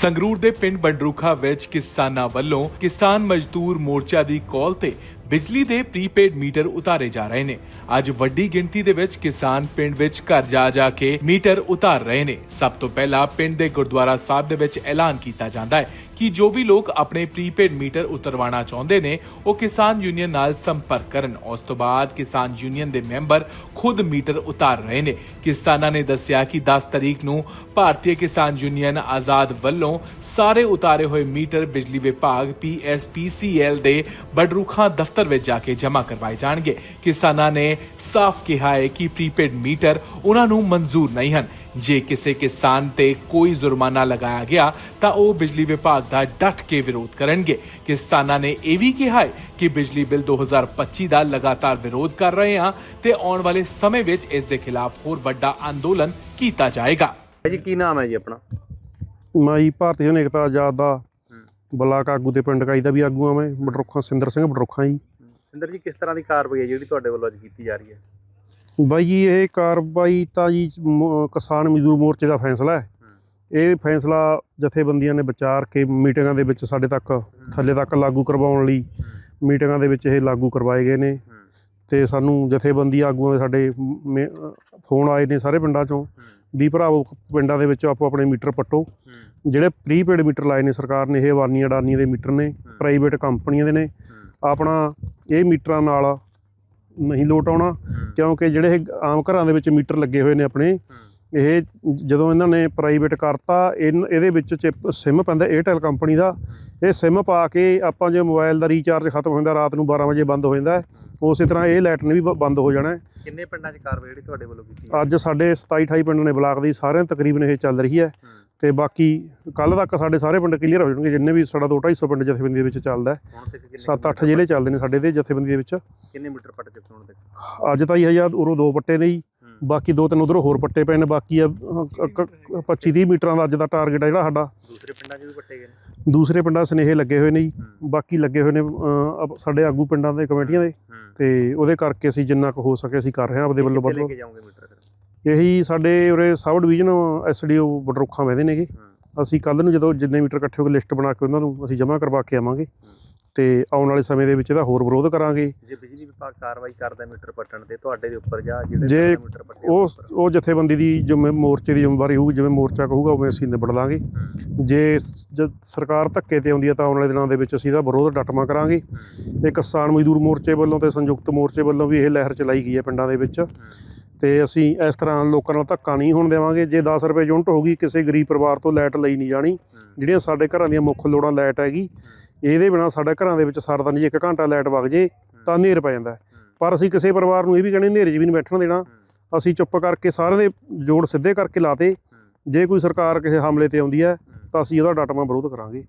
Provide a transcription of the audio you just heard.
ਸੰਗਰੂਰ ਦੇ ਪਿੰਡ ਬੰਡਰੂਖਾ ਵਿੱਚ ਕਿਸਾਨਾਂ ਵੱਲੋਂ ਕਿਸਾਨ ਮਜ਼ਦੂਰ ਮੋਰਚਾ ਦੀ ਕਾਲ ਤੇ ਬਿਜਲੀ ਦੇ ਪ੍ਰੀਪੇਡ ਮੀਟਰ ਉਤਾਰੇ ਜਾ ਰਹੇ ਨੇ। ਅੱਜ ਵੱਡੀ ਗਿਣਤੀ ਦੇ ਵਿੱਚ ਕਿਸਾਨ ਪਿੰਡ ਵਿੱਚ ਘਰ ਜਾ ਜਾ ਕੇ ਮੀਟਰ ਉਤਾਰ ਰਹੇ ਨੇ। ਸਭ ਤੋਂ ਪਹਿਲਾਂ ਪਿੰਡ ਦੇ ਗੁਰਦੁਆਰਾ ਸਾਹਿਬ ਦੇ ਵਿੱਚ ਐਲਾਨ ਕੀਤਾ ਜਾਂਦਾ ਹੈ ਕਿ ਜੋ ਵੀ ਲੋਕ ਆਪਣੇ ਪ੍ਰੀਪੇਡ ਮੀਟਰ ਉਤਰਵਾਉਣਾ ਚਾਹੁੰਦੇ ਨੇ, ਉਹ ਕਿਸਾਨ ਯੂਨੀਅਨ ਨਾਲ ਸੰਪਰਕ ਕਰਨ। ਉਸ ਤੋਂ ਬਾਅਦ ਕਿਸਾਨ ਯੂਨੀਅਨ ਦੇ ਮੈਂਬਰ ਖੁਦ ਮੀਟਰ ਉਤਾਰ ਰਹੇ ਨੇ। ਕਿਸਾਨਾਂ ਨੇ ਦੱਸਿਆ ਕਿ 10 ਤਰੀਕ ਨੂੰ ਭਾਰਤੀ ਕਿਸਾਨ ਯੂਨੀਅਨ ਆਜ਼ਾਦ ਵੱਲੋਂ ਸਾਰੇ ਉਤਾਰੇ ਹੋਏ ਮੀਟਰ ਬਿਜਲੀ ਵਿਭਾਗ ਪੀਐਸਪੀਸੀਐਲ ਦੇ ਬਡਰੂਖਾਂ ਦਫ਼ਤਰ ਵਿੱਚ ਜਾ ਕੇ ਜਮ੍ਹਾਂ ਕਰਵਾਏ ਜਾਣਗੇ। ਕਿਸਾਨਾਂ ਨੇ ਸਾਫ਼ ਕਿਹਾ ਹੈ ਕਿ ਪ੍ਰੀਪੇਡ ਮੀਟਰ ਉਹਨਾਂ ਨੂੰ ਮਨਜ਼ੂਰ ਨਹੀਂ ਹਨ। ਜੇ ਕਿਸੇ ਕਿਸਾਨ ਤੇ ਕੋਈ ਜੁਰਮਾਨਾ ਲਗਾਇਆ ਗਿਆ ਤਾਂ ਉਹ ਬਿਜਲੀ ਵਿਭਾਗ ਦਾ ਡਟ ਕੇ ਵਿਰੋਧ ਕਰਨਗੇ। ਕਿਸਾਨਾਂ ਨੇ ਇਹ ਵੀ ਕਿਹਾ ਹੈ ਕਿ ਬਿਜਲੀ ਬਿੱਲ 2025 ਦਾ ਲਗਾਤਾਰ ਵਿਰੋਧ ਕਰ ਰਹੇ ਹਾਂ ਤੇ ਆਉਣ ਵਾਲੇ ਸਮੇਂ ਵਿੱਚ ਇਸ ਦੇ ਖਿਲਾਫ ਹੋਰ ਵੱਡਾ ਅੰਦੋਲਨ ਕੀਤਾ ਜਾਏਗਾ। ਜੀ ਕੀ ਨਾਮ ਹੈ ਜੀ ਆਪਣਾ? ਮਾਈ ਭਾਰਤੀ ਜਨਤਾ ਆਜ਼ਾਦ ਦਾ ਬਲਾਕ ਆਗੂ ਤੇ ਪਿੰਡ ਕਾਈ ਦਾ ਵੀ ਆਗੂ ਆ ਮੈਂ ਬਡਰੁੱਖਾਂ ਸਿੰਦਰ ਸਿੰਘ ਬਡਰੁੱਖਾਂ ਜੀ। ਸਿੰਦਰ ਜੀ ਕਿਸ ਤਰ੍ਹਾਂ ਦੀ ਕਾਰਵਾਈ ਹੈ ਜਿਹੜੀ ਤੁਹਾਡੇ ਵੱਲੋਂ ਅੱਜ ਕੀਤੀ ਜਾ ਰਹੀ ਹੈ? ਬਾਈ ਜੀ ਇਹ ਕਾਰਵਾਈ ਤਾਂ ਜੀ ਮ- ਕਿਸਾਨ ਮਜ਼ਦੂਰ ਮੋਰਚੇ ਦਾ ਫੈਸਲਾ ਹੈ। ਇਹ ਫੈਸਲਾ ਜਥੇਬੰਦੀਆਂ ਨੇ ਵਿਚਾਰ ਕੇ ਮੀਟਿੰਗਾਂ ਦੇ ਵਿੱਚ ਸਾਡੇ ਤੱਕ ਥੱਲੇ ਤੱਕ ਲਾਗੂ ਕਰਵਾਉਣ ਲਈ ਮੀਟਿੰਗਾਂ ਦੇ ਵਿੱਚ ਇਹ ਲਾਗੂ ਕਰਵਾਏ ਗਏ ਨੇ। ਤੇ ਸਾਨੂੰ ਜਥੇਬੰਦੀ ਆਗੂਆਂ ਦੇ ਸਾਡੇ ਫੋਨ ਆਏ ਨੇ ਸਾਰੇ ਪਿੰਡਾਂ ਚੋਂ। ਵੀ ਭਰਾਵੋ ਪਿੰਡਾਂ ਦੇ ਵਿੱਚ ਆਪੋ ਆਪਣੇ ਮੀਟਰ ਪੱਟੋ। ਜਿਹੜੇ ਪ੍ਰੀਪੇਡ ਮੀਟਰ ਲਾਏ ਨੇ ਸਰਕਾਰ ਨੇ ਇਹ ਅਵਾਨੀਆਂ ਅਡਾਨੀਆਂ ਦੇ ਮੀਟਰ ਨੇ ਪ੍ਰਾਈਵੇਟ ਕੰਪਨੀਆਂ ਦੇ ਨੇ। ਆਪਣਾ ਇਹ ਮੀਟਰਾਂ ਨਾਲ ਨਹੀਂ ਲੋਟ ਆਉਣਾ ਕਿਉਂਕਿ ਜਿਹੜੇ ਆਮ ਘਰਾਂ ਦੇ ਵਿੱਚ ਮੀਟਰ ਲੱਗੇ ਹੋਏ ਨੇ ਆਪਣੇ ਇਹ ਜਦੋਂ ਇਹਨਾਂ ਨੇ ਪ੍ਰਾਈਵੇਟ ਕਰਤਾ ਇਹਦੇ ਵਿੱਚ ਚਿਪ ਸਿਮ ਪੈਂਦਾ 에ਅਰਟੈਲ ਕੰਪਨੀ ਦਾ। ਇਹ ਸਿਮ ਪਾ ਕੇ ਆਪਾਂ ਜੇ ਮੋਬਾਈਲ ਦਾ ਰੀਚਾਰਜ ਖਤਮ ਹੋ ਜਾਂਦਾ ਰਾਤ ਨੂੰ 12 ਵਜੇ ਬੰਦ ਹੋ ਜਾਂਦਾ ਉਸੇ ਤਰ੍ਹਾਂ ਇਹ ਲਾਈਟ ਨੇ ਵੀ ਬੰਦ ਹੋ ਜਾਣਾ। ਕਿੰਨੇ ਪਿੰਡਾਂ 'ਚ ਕਾਰਵਾਈ ਜਿਹੜੀ ਤੁਹਾਡੇ ਵੱਲੋਂ ਕੀਤੀ ਅੱਜ ਸਾਡੇ 27 28 ਪਿੰਡ ਨੇ ਬਲਾਕ ਦੀ ਸਾਰਿਆਂ ਤਕਰੀਬਨ ਇਹ ਚੱਲ ਰਹੀ ਹੈ। ਤੇ ਬਾਕੀ ਕੱਲ ਤੱਕ ਸਾਡੇ ਸਾਰੇ ਪਿੰਡ ਕਲੀਅਰ ਹੋ ਜਾਣਗੇ ਜਿੰਨੇ ਵੀ ਸਾਡਾ 2 250 ਪਿੰਡ ਜਥੇਬੰਦੀ ਦੇ ਵਿੱਚ ਚੱਲਦਾ ਹੈ। ਹੁਣ ਤੱਕ ਕਿੰਨੇ 7-8 ਜ਼ਿਲ੍ਹੇ ਚੱਲਦੇ ਨੇ ਸਾਡੇ ਦੇ ਜਥੇਬੰਦੀ ਦੇ ਵਿੱਚ। ਕਿੰਨੇ ਮੀਟਰ ਪੱਟ ਚੁੱਕੇ ਹੁਣ ਤੱਕ? ਅੱਜ ਤਾਂ ਇਹ ਹਜ਼ਾਰ ਉਰੋਂ ਦੋ ਪੱਟੇ ਨੇ ਜੀ। ਬਾਕੀ ਦੋ ਤਿੰਨ ਉਧਰੋਂ ਹੋਰ ਪੱਟੇ ਪਏ ਨੇ ਬਾਕੀ 25 30 ਮੀਟਰਾਂ ਦਾ ਅੱਜ ਦਾ ਟਾਰਗੇਟ ਹੈ ਜਿਹੜਾ ਸਾਡਾ। ਦੂਸਰੇ ਪਿੰਡਾਂ 'ਚ ਵੀ ਪੱਟੇ ਗਏ ਨੇ। ਦੂਸਰੇ ਪਿੰਡਾਂ ਸਨੇਹੇ ਲੱਗੇ ਹੋਏ ਨੇ ਜੀ ਬਾਕੀ ਲੱਗੇ ਹੋਏ ਨੇ ਸਾਡੇ ਆਗੂ ਪਿੰਡਾਂ ਦੇ ਕਮੇਟੀਆਂ ਦੇ। ਤੇ ਉਹਦੇ ਕਰਕੇ ਅਸੀਂ ਜਿੰਨਾ ਕੁ ਹੋ ਸਕੇ ਅਸੀਂ ਕਰ ਰਹੇ ਹਾਂ ਆਪਦੇ ਵੱਲੋਂ ਵੱਧ ਇਹੀ ਸਾਡੇ ਉਰੇ ਸਬ ਡਿਵੀਜ਼ਨ ਐਸਡੀਓ ਬਡਰੁੱਖਾਂ ਵਹਿੰਦੇ ਨੇਗੇ। ਅਸੀਂ ਕੱਲ ਨੂੰ ਜਦੋਂ ਜਿੰਨੇ ਮੀਟਰ ਇਕੱਠੇ ਹੋ ਕੇ ਲਿਸਟ ਬਣਾ ਕੇ ਉਹਨਾਂ ਨੂੰ ਅਸੀਂ ਜਮ੍ਹਾਂ ਕਰਵਾ ਕੇ ਆਵਾਂਗੇ। ਤੇ ਆਉਣ ਵਾਲੇ ਸਮੇਂ ਦੇ ਵਿੱਚ ਇਹਦਾ ਹੋਰ ਵਿਰੋਧ ਕਰਾਂਗੇ। ਜੇ ਬਿਜਲੀ ਵਿਭਾਗ ਕਾਰਵਾਈ ਕਰਦਾ ਮੀਟਰ ਪੱਟਣ ਤੇ ਤੁਹਾਡੇ ਦੇ ਉੱਪਰ ਜਾਂ ਜਿਹੜੇ ਮੀਟਰ ਪੱਟੇ ਉਹ। ਉਹ ਜਥੇਬੰਦੀ ਦੀ ਜਿਵੇਂ ਮੋਰਚੇ ਦੀ ਜ਼ਿੰਮੇਵਾਰੀ ਹੋਊਗੀ ਜਿਵੇਂ ਮੋਰਚਾ ਕਹੂਗਾ ਉਵੇਂ ਅਸੀਂ ਨਿਬੜ ਲਾਂਗੇ। ਜ- ਸਰਕਾਰ ਧੱਕੇ ਤੇ ਆਉਂਦੀ ਹੈ ਤਾਂ ਆਉਣ ਵਾਲੇ ਦਿਨਾਂ ਦੇ ਵਿੱਚ ਅਸੀਂ ਇਹਦਾ ਵਿਰੋਧ ਡਟਮਾ ਕਰਾਂਗੇ। ਇਹ ਕਿਸਾਨ ਮਜ਼ਦੂਰ ਮੋਰਚੇ ਵੱਲੋਂ ਤੇ ਸੰਯੁਕਤ ਮੋਰਚੇ ਵੱਲੋਂ ਵੀ ਇਹ ਲਹਿਰ ਚਲਾਈ ਗਈ ਹੈ ਪਿੰਡਾਂ ਦੇ ਵਿੱਚ। ਤੇ ਅਸੀਂ ਇਸ ਤਰ੍ਹਾਂ ਲੋਕਾਂ ਨਾਲ ਧੱਕਾ ਨਹੀਂ ਹੋਣ ਦੇਵਾਂਗੇ। ਜੇ 10 ਰੁਪਏ ਯੂਨਿਟ ਹੋਗੀ ਕਿਸੇ ਗਰੀਬ ਪਰਿਵਾਰ ਤੋਂ ਲਾਈਟ ਲਈ ਨਹੀਂ ਜਾਣੀ। ਜਿਹੜੀਆਂ ਸਾਡੇ ਘਰਾਂ ਦੀਆਂ ਮੁੱਖ ਲੋੜਾਂ ਲਾਈਟ ਹੈਗੀ ਇਹਦੇ ਬਿਨਾ ਸਾਡੇ ਘਰਾਂ ਦੇ ਵਿੱਚ ਸਰਦਾ ਨਹੀਂ। ਜੇ ਇੱਕ ਘੰਟਾ ਲਾਈਟ ਵਗ ਜੇ ਤਾਂ ਹਨੇਰ ਪੈ ਜਾਂਦਾ। ਹੈ। ਪਰ ਅਸੀਂ ਕਿਸੇ ਪਰਿਵਾਰ ਨੂੰ ਇਹ ਵੀ ਕਹਿੰਦੇ ਹਨੇਰੇ 'ਚ ਵੀ ਨਹੀਂ ਬੈਠਣ ਦੇਣਾ। ਅਸੀਂ ਚੁੱਪ ਕਰਕੇ ਸਾਰਿਆਂ ਦੇ ਜੋੜ ਸਿੱਧੇ ਕਰਕੇ ਲਾਤੇ। ਜੇ ਕੋਈ ਸਰਕਾਰ ਕਿਸੇ ਹਮਲੇ ਤੇ ਆਉਂਦੀ ਹੈ ਤਾਂ ਅਸੀਂ ਉਹਦਾ ਡਟਵਾਂ ਵਿਰੋਧ ਕਰਾਂਗੇ।